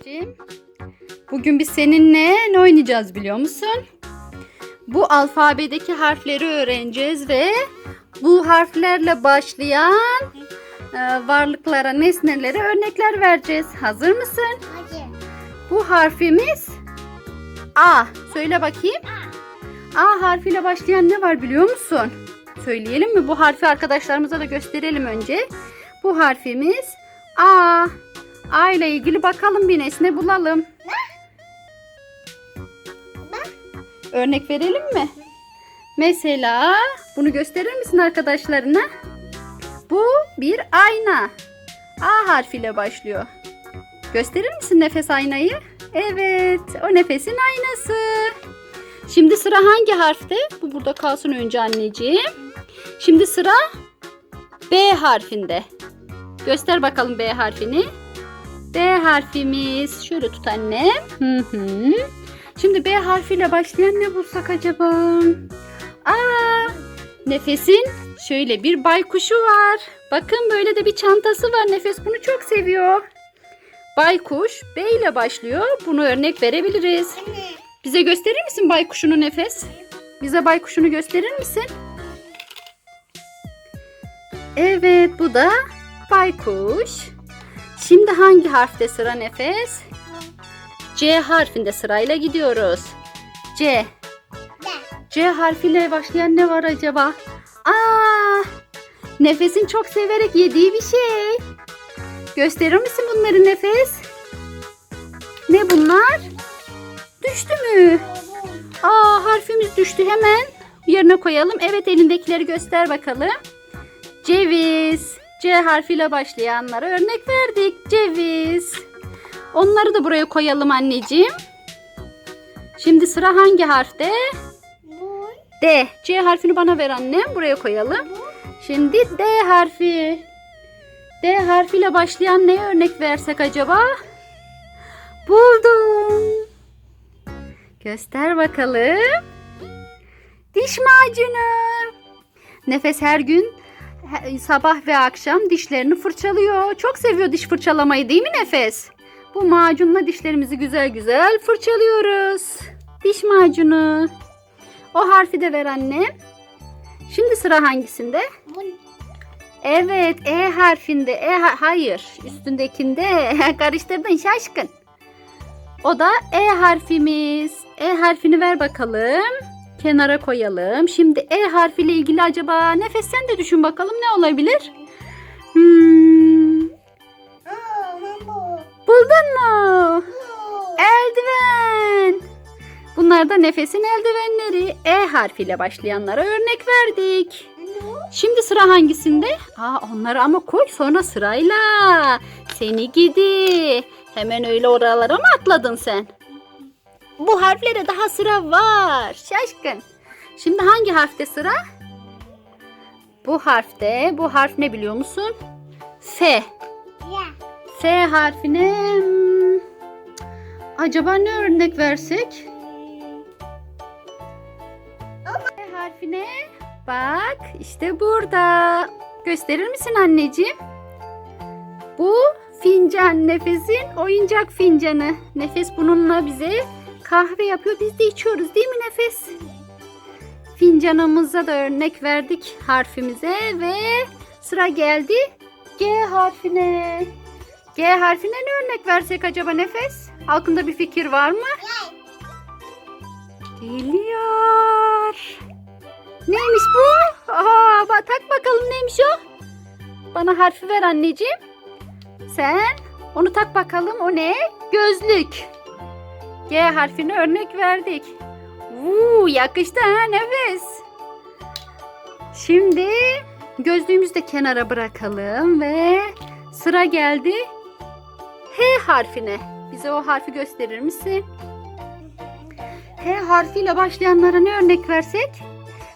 anneciğim. Bugün biz seninle ne oynayacağız biliyor musun? Bu alfabedeki harfleri öğreneceğiz ve bu harflerle başlayan e, varlıklara, nesnelere örnekler vereceğiz. Hazır mısın? Hadi. Bu harfimiz A. Söyle bakayım. A harfiyle başlayan ne var biliyor musun? Söyleyelim mi? Bu harfi arkadaşlarımıza da gösterelim önce. Bu harfimiz A. A ile ilgili bakalım bir nesne bulalım. Örnek verelim mi? Mesela bunu gösterir misin arkadaşlarına? Bu bir ayna. A harfiyle başlıyor. Gösterir misin nefes aynayı? Evet, o nefesin aynası. Şimdi sıra hangi harfte? Bu burada kalsın önce anneciğim. Şimdi sıra B harfinde. Göster bakalım B harfini. B harfimiz. Şöyle tut annem. Hı hı. Şimdi B harfiyle başlayan ne bulsak acaba? Aa, nefesin şöyle bir baykuşu var. Bakın böyle de bir çantası var. Nefes bunu çok seviyor. Baykuş B ile başlıyor. Bunu örnek verebiliriz. Anne. Bize gösterir misin baykuşunu Nefes? Bize baykuşunu gösterir misin? Evet bu da baykuş. Şimdi hangi harfte sıra Nefes? C harfinde sırayla gidiyoruz. C. C harfiyle başlayan ne var acaba? Aa! Nefesin çok severek yediği bir şey. Gösterir misin bunları Nefes? Ne bunlar? Düştü mü? Aa harfimiz düştü hemen. Yerine koyalım. Evet elindekileri göster bakalım. Ceviz. C harfiyle başlayanlara örnek verdik. Ceviz. Onları da buraya koyalım anneciğim. Şimdi sıra hangi harfte? D. C harfini bana ver annem. Buraya koyalım. Şimdi D harfi. D harfiyle başlayan neye örnek versek acaba? Buldum. Göster bakalım. Diş macunu. Nefes her gün sabah ve akşam dişlerini fırçalıyor. Çok seviyor diş fırçalamayı değil mi Nefes? Bu macunla dişlerimizi güzel güzel fırçalıyoruz. Diş macunu. O harfi de ver anne. Şimdi sıra hangisinde? Evet, E harfinde. E ha- hayır, üstündekinde karıştırdın şaşkın. O da E harfimiz. E harfini ver bakalım. Kenara koyalım. Şimdi E harfiyle ilgili acaba nefes sen de düşün bakalım ne olabilir? Hmm, buldun mu? Eldiven. Bunlar da nefesin eldivenleri. E harfiyle başlayanlara örnek verdik. Şimdi sıra hangisinde? Aa onları ama koy sonra sırayla. Seni gidi. Hemen öyle oralara mı atladın sen? Bu harflere daha sıra var. Şaşkın. Şimdi hangi harfte sıra? Bu harfte. Bu harf ne biliyor musun? F. Ya. F harfine hmm, acaba ne örnek versek? F harfine bak işte burada. Gösterir misin anneciğim? Bu fincan nefesin oyuncak fincanı. Nefes bununla bize kahve yapıyor. Biz de içiyoruz değil mi Nefes? Fincanımıza da örnek verdik harfimize ve sıra geldi G harfine. G harfine ne örnek versek acaba Nefes? Aklında bir fikir var mı? Geliyor. Neymiş bu? Aa, bak, tak bakalım neymiş o? Bana harfi ver anneciğim. Sen onu tak bakalım. O ne? Gözlük. G harfine örnek verdik. Uuu yakıştı ha nefes. Şimdi gözlüğümüzü de kenara bırakalım ve sıra geldi H harfine. Bize o harfi gösterir misin? H harfiyle başlayanlara ne örnek versek?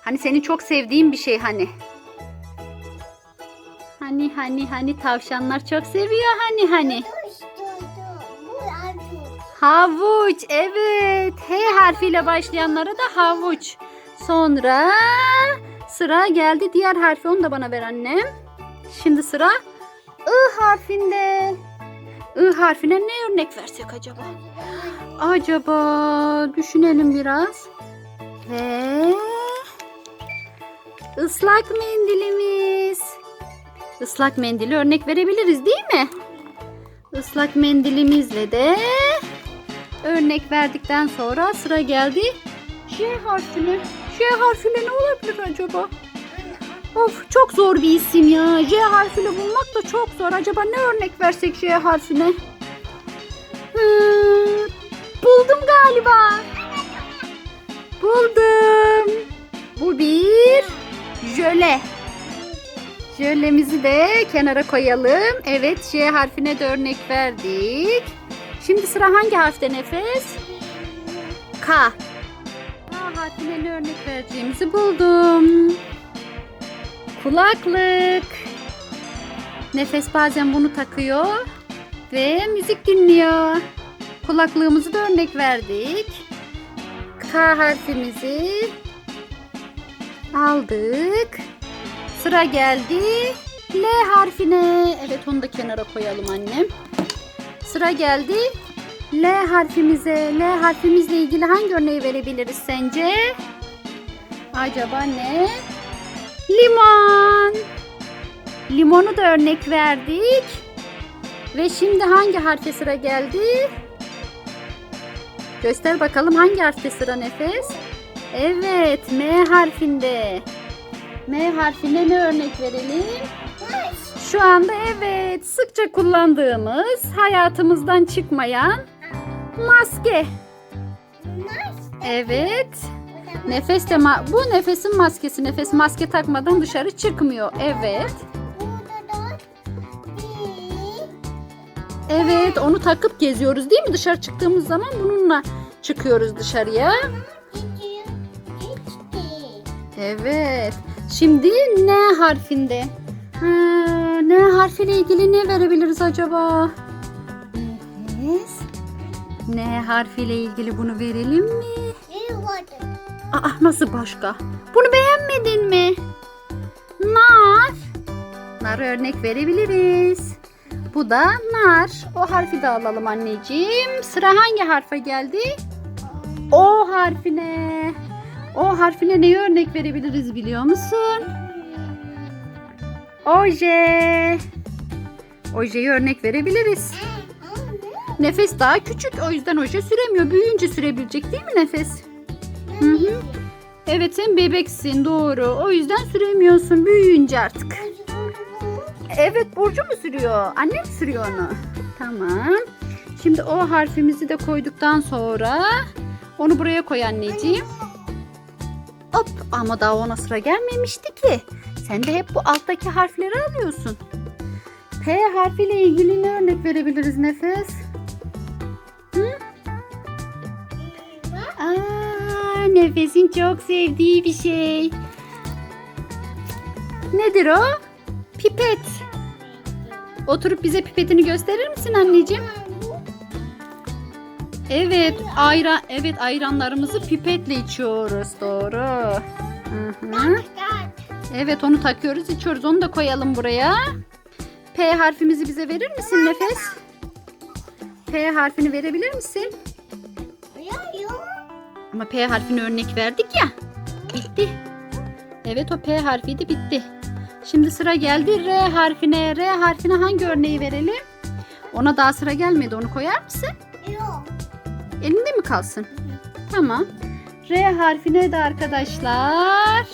Hani senin çok sevdiğin bir şey hani. Hani hani hani tavşanlar çok seviyor hani hani. Havuç evet. H harfiyle başlayanlara da havuç. Sonra sıra geldi diğer harfi onu da bana ver annem. Şimdi sıra I harfinde. I harfine ne örnek versek acaba? Acaba düşünelim biraz. Ve ıslak mendilimiz. Islak mendili örnek verebiliriz değil mi? Islak mendilimizle de örnek verdikten sonra sıra geldi J harfine. J harfine ne olabilir acaba? Of çok zor bir isim ya. J harfiyle bulmak da çok zor. Acaba ne örnek versek J harfine? Hmm, buldum galiba. Buldum. Bu bir jöle. Jölemizi de kenara koyalım. Evet J harfine de örnek verdik. Şimdi sıra hangi harfte nefes? K. K harfine ne örnek vereceğimizi buldum. Kulaklık. Nefes bazen bunu takıyor ve müzik dinliyor. Kulaklığımızı da örnek verdik. K harfimizi aldık. Sıra geldi L harfine. Evet onu da kenara koyalım annem. Sıra geldi L harfimize. L harfimizle ilgili hangi örneği verebiliriz sence? Acaba ne? Limon. Limonu da örnek verdik. Ve şimdi hangi harfe sıra geldi? Göster bakalım hangi harfte sıra nefes? Evet, M harfinde. M harfine ne örnek verelim? Şu anda evet, sıkça kullandığımız, hayatımızdan çıkmayan maske. Evet. Nefes de ma- bu nefesin maskesi. Nefes maske takmadan dışarı çıkmıyor. Evet. Evet, onu takıp geziyoruz değil mi? Dışarı çıktığımız zaman bununla çıkıyoruz dışarıya. Evet. Şimdi N harfinde. Ha, N harfiyle ilgili ne verebiliriz acaba? Nefes. N harfiyle ilgili bunu verelim mi? Aa nasıl başka? Bunu beğenmedin mi? Nar. Nar örnek verebiliriz. Bu da nar. O harfi de alalım anneciğim. Sıra hangi harfe geldi? O harfine. O harfine neyi örnek verebiliriz biliyor musun? Oje. Ojeyi örnek verebiliriz. Nefes daha küçük o yüzden oje süremiyor. Büyüyünce sürebilecek değil mi nefes? Hı hı. Evet sen bebeksin doğru. O yüzden süremiyorsun büyüyünce artık. Evet Burcu mu sürüyor? Annem sürüyor onu. Tamam. Şimdi o harfimizi de koyduktan sonra onu buraya koy anneciğim. Hop ama daha ona sıra gelmemişti ki. Sen de hep bu alttaki harfleri alıyorsun. P harfiyle ilgili ne örnek verebiliriz Nefes? Hı? Aa, Nefes'in çok sevdiği bir şey. Nedir o? Pipet. Oturup bize pipetini gösterir misin anneciğim? Evet, ayran evet ayranlarımızı pipetle içiyoruz. Doğru. Hı hı. Evet, onu takıyoruz, içiyoruz. Onu da koyalım buraya. P harfimizi bize verir misin Nefes? P harfini verebilir misin? Ama P harfini örnek verdik ya. Bitti. Evet o P harfiydi bitti. Şimdi sıra geldi R harfine. R harfine hangi örneği verelim? Ona daha sıra gelmedi. Onu koyar mısın? Yok. Elinde mi kalsın? Tamam. R harfine de arkadaşlar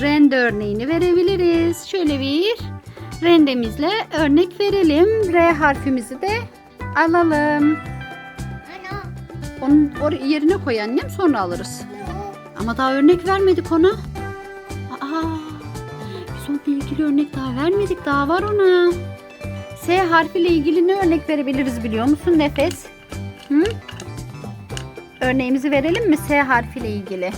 rende örneğini verebiliriz. Şöyle bir rendemizle örnek verelim. R harfimizi de alalım. Ana. Onun yerine koy annem sonra alırız. Ama daha örnek vermedik ona. Aa, biz onunla ilgili örnek daha vermedik. Daha var ona. S harfiyle ilgili ne örnek verebiliriz biliyor musun Nefes? Hı? Örneğimizi verelim mi S harfiyle ilgili?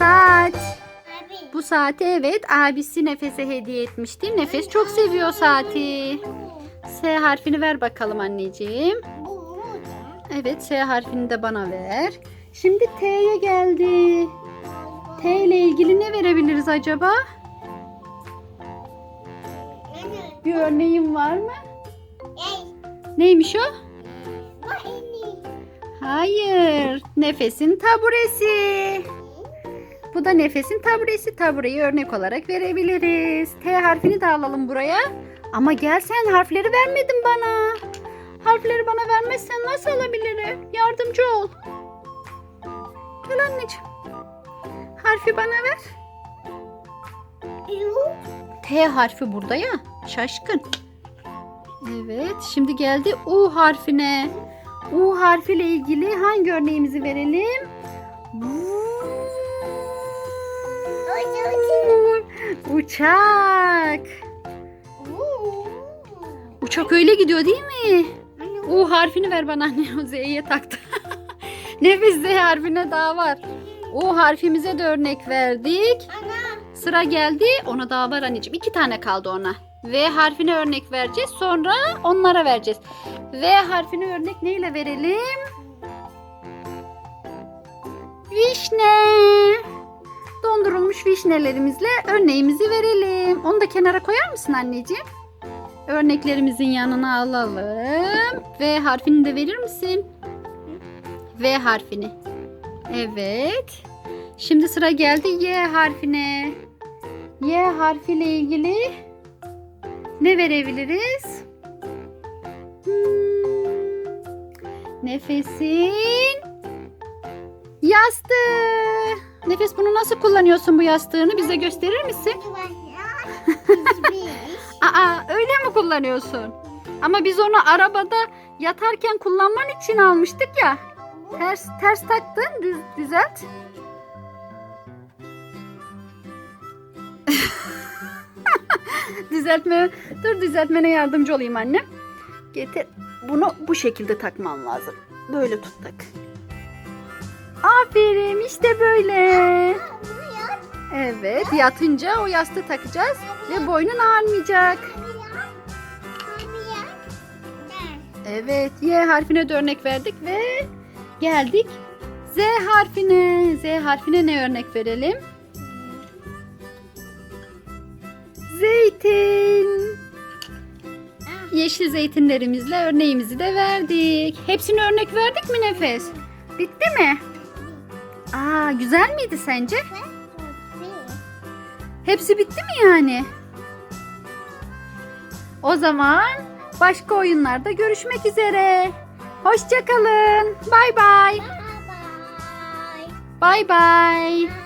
Saat. Abi. Bu saati evet abisi Nefes'e hediye etmişti. Nefes çok seviyor saati. S harfini ver bakalım anneciğim. Evet S harfini de bana ver. Şimdi T'ye geldi. T ile ilgili ne verebiliriz acaba? bir örneğin var mı? Ey. Neymiş o? Hayır. Nefesin taburesi. Bu da nefesin taburesi. Tabureyi örnek olarak verebiliriz. T harfini de alalım buraya. Ama gel sen harfleri vermedin bana. Harfleri bana vermezsen nasıl alabilirim? Yardımcı ol. Gel anneciğim. Harfi bana ver. T harfi burada ya. Şaşkın. Evet. Şimdi geldi U harfine. U harfiyle ilgili hangi örneğimizi verelim? Uçak. Uçak öyle gidiyor değil mi? U harfini ver bana anne. O Z'ye taktı. Nefis Z harfine daha var. U harfimize de örnek verdik. Ana. Sıra geldi. Ona daha var anneciğim. İki tane kaldı ona. V harfine örnek vereceğiz. Sonra onlara vereceğiz. V harfine örnek neyle verelim? Vişne. Dondurulmuş vişnelerimizle örneğimizi verelim. Onu da kenara koyar mısın anneciğim? Örneklerimizin yanına alalım. V harfini de verir misin? V harfini. Evet. Şimdi sıra geldi Y harfine. Y harfiyle ilgili ne verebiliriz? Hmm, nefesin yastığı. Nefes bunu nasıl kullanıyorsun bu yastığını bize gösterir misin? Aa öyle mi kullanıyorsun? Ama biz onu arabada yatarken kullanman için almıştık ya. Ters ters taktın düz, düzelt. Düzeltme. Dur düzeltmene yardımcı olayım annem. Getir. Bunu bu şekilde takman lazım. Böyle tut tak. Aferin işte böyle. Evet yatınca o yastığı takacağız ve boynun ağrmayacak. Evet Y harfine de örnek verdik ve geldik Z harfine. Z harfine ne örnek verelim? Zeytin. Yeşil zeytinlerimizle örneğimizi de verdik. Hepsini örnek verdik mi Nefes? Bitti mi? Aa güzel miydi sence? Hepsi bitti mi yani? O zaman başka oyunlarda görüşmek üzere. Hoşçakalın. Bay bay. Bye bye. Bay bay.